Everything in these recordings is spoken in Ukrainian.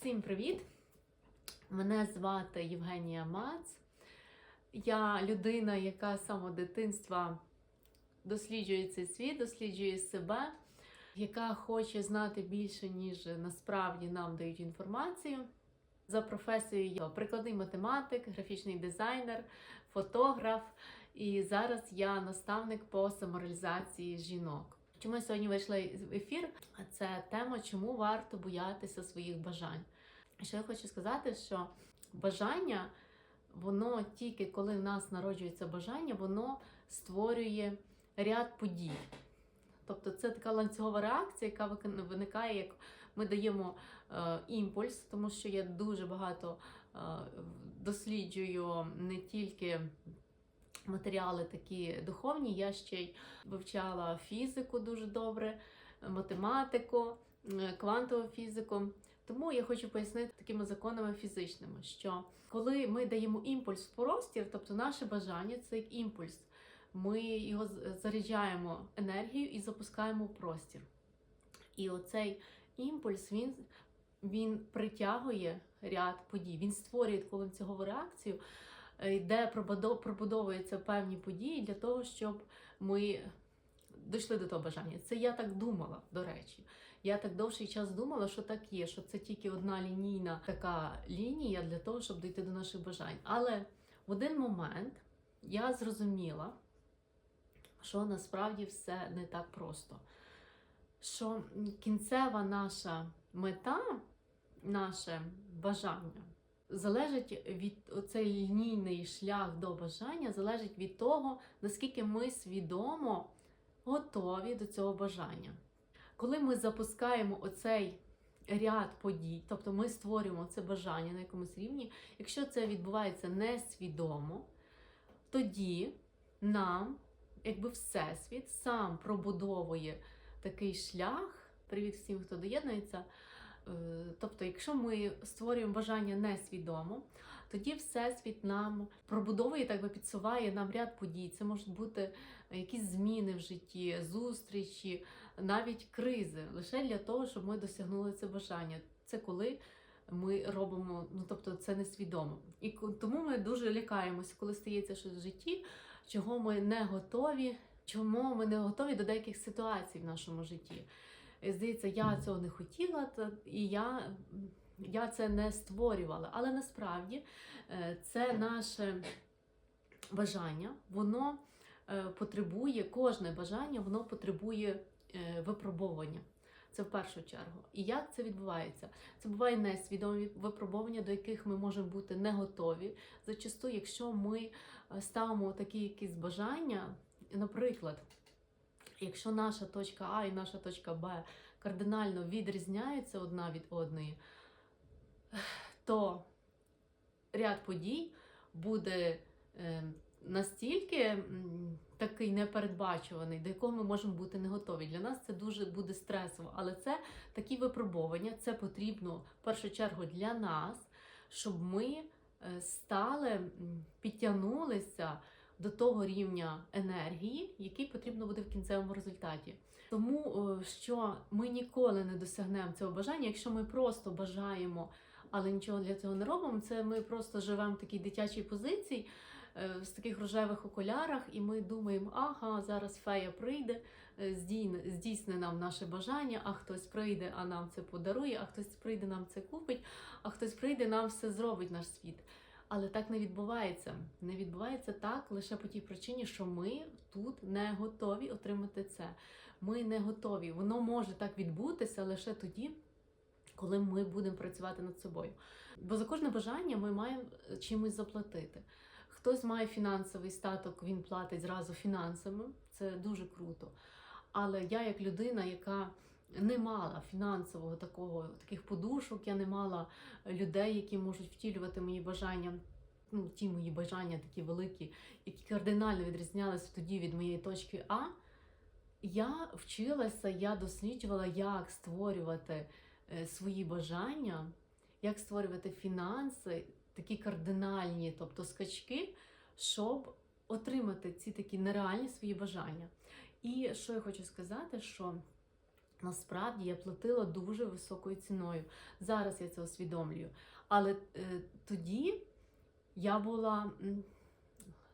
Всім привіт! Мене звати Євгенія Мац. Я людина, яка з самого дитинства досліджує цей світ, досліджує себе, яка хоче знати більше, ніж насправді нам дають інформацію. За професією прикладний математик, графічний дизайнер, фотограф. І зараз я наставник по самореалізації жінок. Чому я сьогодні вийшла в ефір? Це тема, чому варто боятися своїх бажань. Що я хочу сказати, що бажання, воно тільки коли в нас народжується бажання, воно створює ряд подій. Тобто це така ланцюгова реакція, яка виникає, як ми даємо е, імпульс, тому що я дуже багато е, досліджую не тільки матеріали такі духовні, я ще й вивчала фізику дуже добре, математику, е, квантову фізику. Тому я хочу пояснити такими законами фізичними, що коли ми даємо імпульс в простір, тобто наше бажання це як імпульс, ми його заряджаємо енергією і запускаємо в простір. І оцей імпульс він, він притягує ряд подій, він створює таку ланцюгову реакцію, де пробудовуються певні події для того, щоб ми дійшли до того бажання. Це я так думала, до речі. Я так довший час думала, що так є, що це тільки одна лінійна така лінія для того, щоб дійти до наших бажань. Але в один момент я зрозуміла, що насправді все не так просто. Що кінцева наша мета, наше бажання, залежить від оцей лінійний шлях до бажання, залежить від того, наскільки ми свідомо готові до цього бажання. Коли ми запускаємо оцей ряд подій, тобто ми створюємо це бажання на якомусь рівні, якщо це відбувається несвідомо, тоді нам, якби Всесвіт, сам пробудовує такий шлях. Привіт всім, хто доєднується. Е, Тобто, якщо ми створюємо бажання несвідомо, тоді Всесвіт нам пробудовує, так би підсуває нам ряд подій. Це можуть бути якісь зміни в житті, зустрічі, навіть кризи, лише для того, щоб ми досягнули це бажання. Це коли ми робимо, ну тобто це несвідомо. І тому ми дуже лякаємося, коли стається щось в житті, чого ми не готові, чому ми не готові до деяких ситуацій в нашому житті. Здається, я цього не хотіла, і я, я це не створювала. Але насправді е, це наше бажання, воно е, потребує, кожне бажання, воно потребує е, випробовування. Це в першу чергу. І як це відбувається? Це буває несвідомі випробування, до яких ми можемо бути не готові. Зачасту, якщо ми ставимо такі якісь бажання, наприклад, якщо наша точка А і наша точка Б кардинально відрізняються одна від одної, то ряд подій буде е, настільки такий непередбачуваний, до якого ми можемо бути не готові. Для нас це дуже буде стресово, але це такі випробування, це потрібно в першу чергу для нас, щоб ми е, стали, підтягнулися до того рівня енергії, який потрібно буде в кінцевому результаті. Тому е, що ми ніколи не досягнемо цього бажання, якщо ми просто бажаємо, але нічого для цього не робимо. Це ми просто живемо в такій дитячій позиції, е, в таких рожевих окулярах, і ми думаємо, ага, зараз фея прийде, е, здійсне нам наше бажання, а хтось прийде, а нам це подарує, а хтось прийде, нам це купить, а хтось прийде, нам все зробить наш світ. Але так не відбувається. Не відбувається так лише по тій причині, що ми тут не готові отримати це. Ми не готові. Воно може так відбутися лише тоді, коли ми будемо працювати над собою. Бо за кожне бажання ми маємо е, чимось заплатити. Хтось має фінансовий статок, він платить зразу фінансами, це дуже круто. Але я, як людина, яка не мала фінансового такого таких подушок, я не мала людей, які можуть втілювати мої бажання. Ну, ті мої бажання такі великі, які кардинально відрізнялися тоді від моєї точки А. Я вчилася, я досліджувала, як створювати е, свої бажання, як створювати фінанси, такі кардинальні, тобто скачки, щоб отримати ці такі нереальні свої бажання. І що я хочу сказати, що насправді я платила дуже високою ціною. Зараз я це усвідомлюю. Але е, тоді я була м,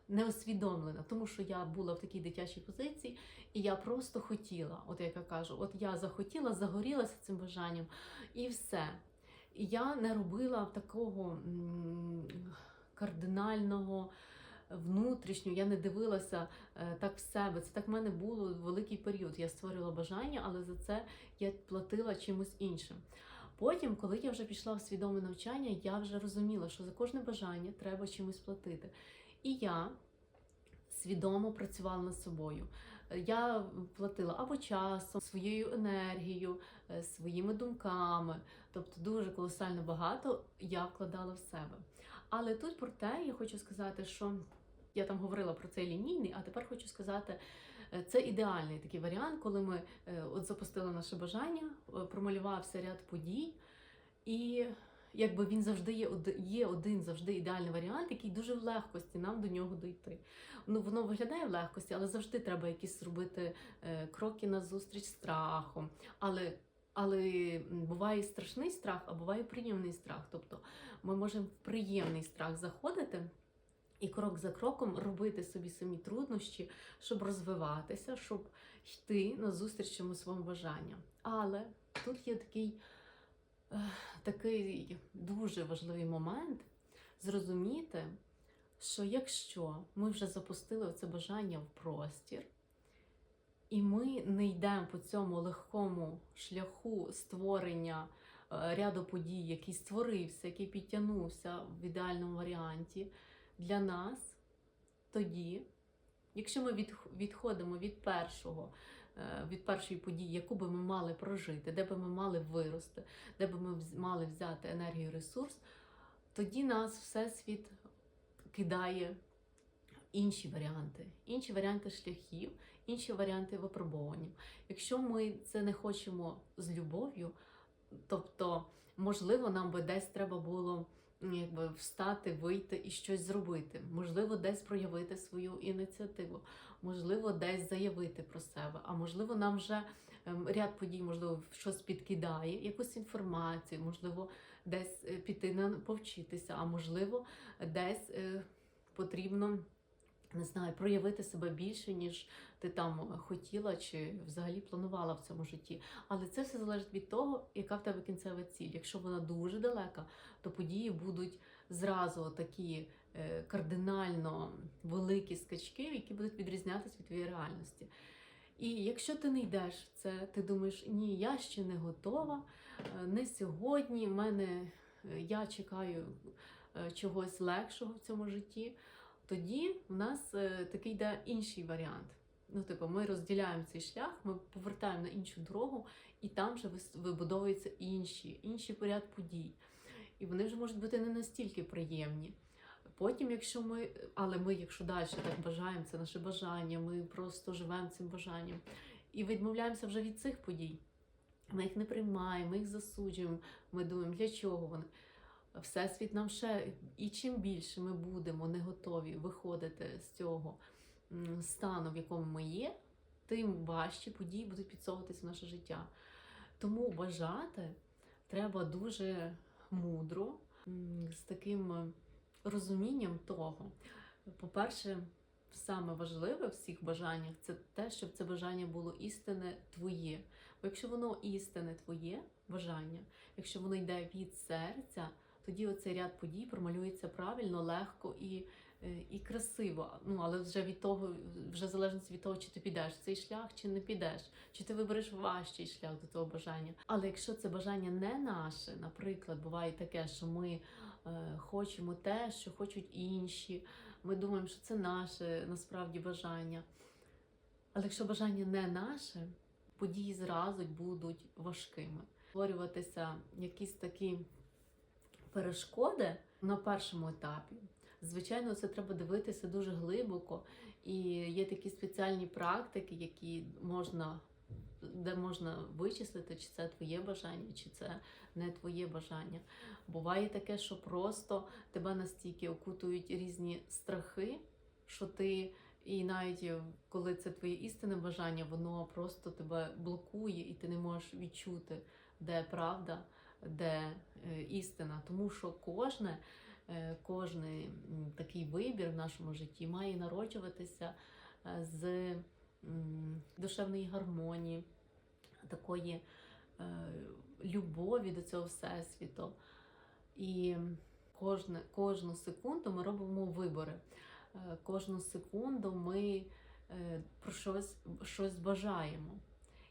не усвідомлена, тому що я була в такій дитячій позиції, і я просто хотіла, от як я кажу, от я захотіла, загорілася цим бажанням, і все. І я не робила такого м, кардинального. Внутрішнього, я не дивилася е, так в себе. Це так в мене було великий період. Я створювала бажання, але за це я платила чимось іншим. Потім, коли я вже пішла в свідоме навчання, я вже розуміла, що за кожне бажання треба чимось платити. І я свідомо працювала над собою. Е, Я платила або часом, своєю енергією, е, своїми думками. Тобто дуже колосально багато я вкладала в себе. Але тут про те, я хочу сказати, що я там говорила про цей лінійний, а тепер хочу сказати, е, це ідеальний такий варіант, коли ми е, от запустили наше бажання, е, промалювався ряд подій, і якби він завжди є, є один завжди ідеальний варіант, який дуже в легкості нам до нього дійти. Ну воно виглядає в легкості, але завжди треба якісь зробити кроки на зустріч страхом. Але але буває страшний страх, а буває приємний страх. Тобто ми можемо в приємний страх заходити і крок за кроком робити собі самі труднощі, щоб розвиватися, щоб йти на зустріч чомусь своїм бажанням. Але тут є такий, е, такий дуже важливий момент зрозуміти, що якщо ми вже запустили це бажання в простір, і ми не йдемо по цьому легкому шляху створення е, ряду подій, який створився, який підтягнувся в ідеальному варіанті для нас, тоді, якщо ми відх- відходимо від першого, е, від першої події, яку би ми мали прожити, де би ми мали вирости, де би ми мали взяти енергію, ресурс, тоді нас Всесвіт кидає інші варіанти, інші варіанти шляхів, інші варіанти випробування. Якщо ми це не хочемо з любов'ю, тобто, можливо, нам би десь треба було якби встати, вийти і щось зробити. Можливо, десь проявити свою ініціативу, можливо, десь заявити про себе, а можливо, нам вже ем, ряд подій, можливо, щось підкидає, якусь інформацію, можливо, десь е, піти на повчитися, а можливо, десь е, потрібно. Не знаю, проявити себе більше, ніж ти там хотіла чи взагалі планувала в цьому житті. Але це все залежить від того, яка в тебе кінцева ціль. Якщо вона дуже далека, то події будуть зразу такі е, кардинально великі скачки, які будуть відрізнятися від твоєї реальності. І якщо ти не йдеш це, ти думаєш, ні, я ще не готова, е, не сьогодні, в мене е, я чекаю чогось легшого в цьому житті. Тоді в нас е, такий йде інший варіант. Ну, типу, ми розділяємо цей шлях, ми повертаємо на іншу дорогу, і там вже вибудовуються інші, інший поряд подій. І вони вже можуть бути не настільки приємні. Потім, якщо ми, але ми, якщо далі так бажаємо, це наше бажання, ми просто живемо цим бажанням і відмовляємося вже від цих подій. Ми їх не приймаємо, ми їх засуджуємо. Ми думаємо, для чого вони. Всесвіт нам ще, і чим більше ми будемо не готові виходити з цього стану, в якому ми є, тим важчі події будуть підсовуватися в наше життя. Тому бажати треба дуже мудро, з таким розумінням того. По-перше, саме важливе в всіх бажаннях це те, щоб це бажання було істинне твоє. Бо якщо воно істинне твоє бажання, якщо воно йде від серця, тоді оцей ряд подій промалюється правильно, легко і, е, і красиво. Ну але вже від того, вже залежно від того, чи ти підеш в цей шлях, чи не підеш, чи ти вибереш важчий шлях до того бажання. Але якщо це бажання не наше, наприклад, буває таке, що ми е, хочемо те, що хочуть інші. Ми думаємо, що це наше насправді бажання. Але якщо бажання не наше, події зразу будуть важкими. Створюватися якісь такі перешкоди на першому етапі. Звичайно, це треба дивитися дуже глибоко, і є такі спеціальні практики, які можна, де можна вичислити, чи це твоє бажання, чи це не твоє бажання. Буває таке, що просто тебе настільки окутують різні страхи, що ти І навіть коли це твоє істинне бажання, воно просто тебе блокує, і ти не можеш відчути, де правда, де е, істина. Тому що кожне, е, кожний такий вибір в нашому житті має народжуватися е, з душевної гармонії, такої любові до цього всесвіту. І кожне, кожну секунду ми робимо вибори. Кожну секунду ми про щось, щось бажаємо.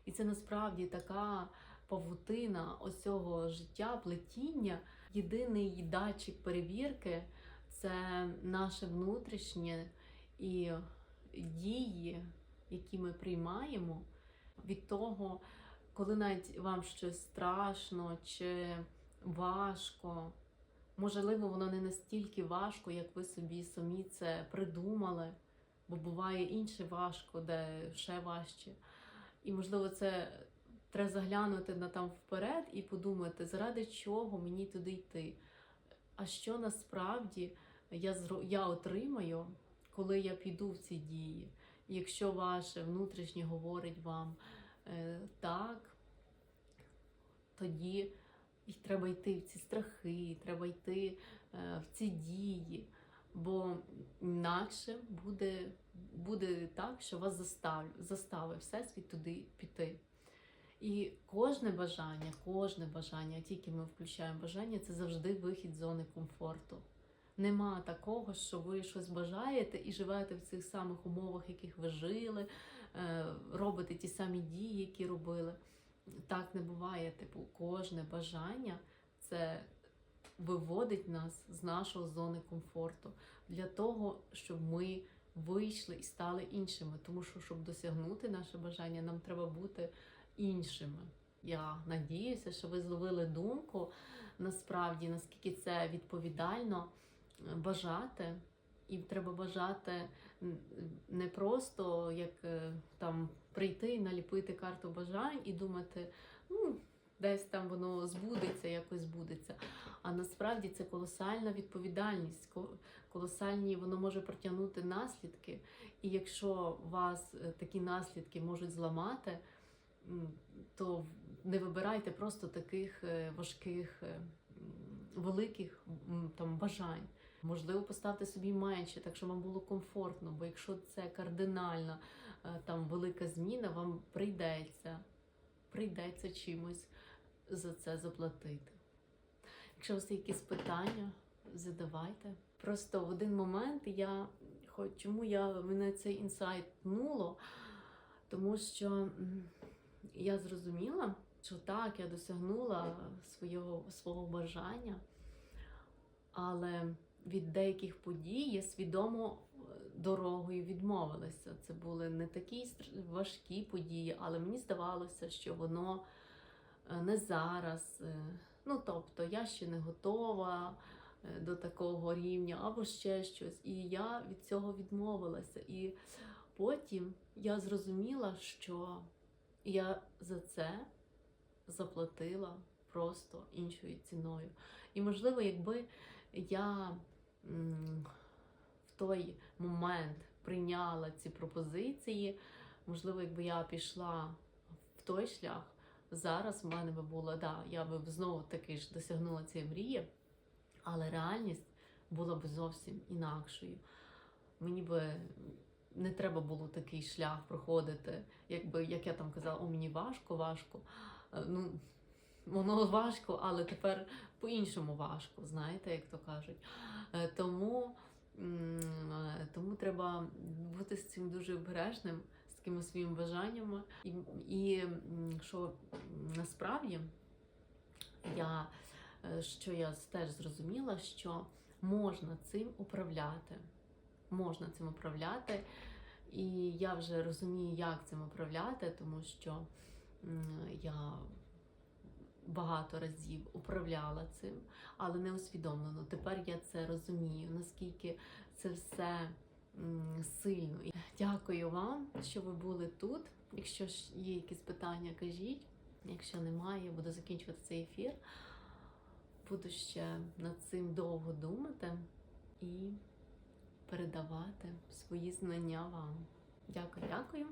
І це насправді така павутина ось цього життя, плетіння. Єдиний датчик перевірки це наше внутрішнє і дії, які ми приймаємо від того, коли навіть вам щось страшно чи важко. Можливо, воно не настільки важко, як ви собі самі це придумали, бо буває інше важко, де ще важче. І можливо, це треба заглянути на там вперед і подумати, заради чого мені туди йти. А що насправді я, я отримаю, коли я піду в ці дії. Якщо ваше внутрішнє говорить вам е, так, тоді і треба йти в ці страхи, треба йти е, в ці дії, бо інакше буде, буде так, що вас застав, заставить Всесвіт туди піти. І кожне бажання, кожне бажання, тільки ми включаємо бажання, це завжди вихід з зони комфорту. Нема такого, що ви щось бажаєте і живете в цих самих умовах, яких ви жили, е, робите ті самі дії, які робили. Так не буває. Типу, кожне бажання це виводить нас з нашої зони комфорту для того, щоб ми вийшли і стали іншими. Тому що, щоб досягнути наше бажання, нам треба бути іншими. Я надіюся, що ви зловили думку насправді, наскільки це відповідально е, бажати. І треба бажати не просто як е, там прийти і наліпити карту бажань і думати, ну, десь там воно збудеться, якось збудеться. А насправді це колосальна відповідальність, ко- колосальні воно може притягнути наслідки. І якщо вас е, такі наслідки можуть зламати, то не вибирайте просто таких е, важких, е, великих там бажань. Можливо, поставте собі менше, так щоб вам було комфортно, бо якщо це кардинальна е, там велика зміна, вам прийдеться, прийдеться чимось за це заплатити. Якщо у вас є якісь питання, задавайте. Просто в один момент я хоч чому я мене цей інсайт тнуло, тому що я зрозуміла, що так, я досягнула свого, свого бажання, але від деяких подій я свідомо е, дорогою відмовилася. Це були не такі важкі події, але мені здавалося, що воно е, не зараз. е, Ну, тобто, я ще не готова до такого рівня, або ще щось. І я від цього відмовилася. І потім я зрозуміла, що я за це заплатила просто іншою ціною. І, можливо, якби я в той момент прийняла ці пропозиції, можливо, якби я пішла в той шлях, зараз в мене би було, да, я би знову таки ж досягнула цієї мрії, але реальність була б зовсім інакшою. Мені би не треба було такий шлях проходити, якби як я там казала, о мені важко, важко. Е, Ну, воно важко, але тепер по-іншому важко, знаєте, як то кажуть. Е, Тому, е, тому треба бути з цим дуже обережним, з такими своїми бажаннями. І, і що насправді я, що я теж зрозуміла, що можна цим управляти. Можна цим управляти. І я вже розумію, як цим управляти, тому що я багато разів управляла цим, але не усвідомлено. Тепер я це розумію, наскільки це все сильно. Дякую вам, що ви були тут. Якщо є якісь питання, кажіть. Якщо немає, я буду закінчувати цей ефір. Буду ще над цим довго думати і передавати свої знання вам. Дякую, дякую.